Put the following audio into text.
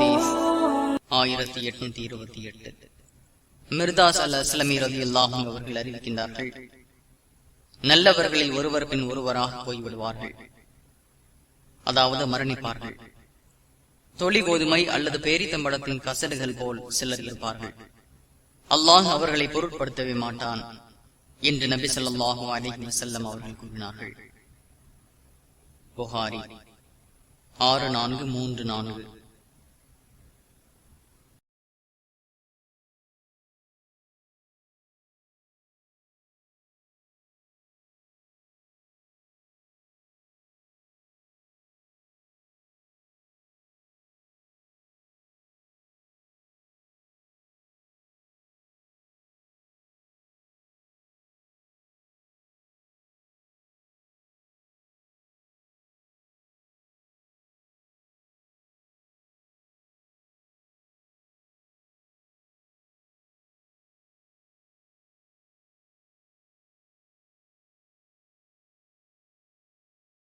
ஹதீஸ் ஆயிரத்தி எட்நூத்தி இருபத்தி எட்டு. மிர்தாஸ் அல் அஸ்லமி ரதி அல்லாஹும் அவர்கள் அறிவிக்கின்றார்கள் நல்லவர்களில் ஒருவர் பின் ஒருவராக போய்விடுவார்கள். அதாவது மரணிப்பார்கள். தொழி கோதுமை அல்லது பேரித்தம்பழத்தின் கசடுகள் போல் சிலர் இருப்பார்கள். அல்லாஹ் அவர்களை பொருட்படுத்தவே மாட்டான் என்று நபி சொல்லாஹு அலிஹி வசல்லம் அவர்கள் கூறினார்கள். புகாரி ஆறு நான்கு மூன்று நான்கு.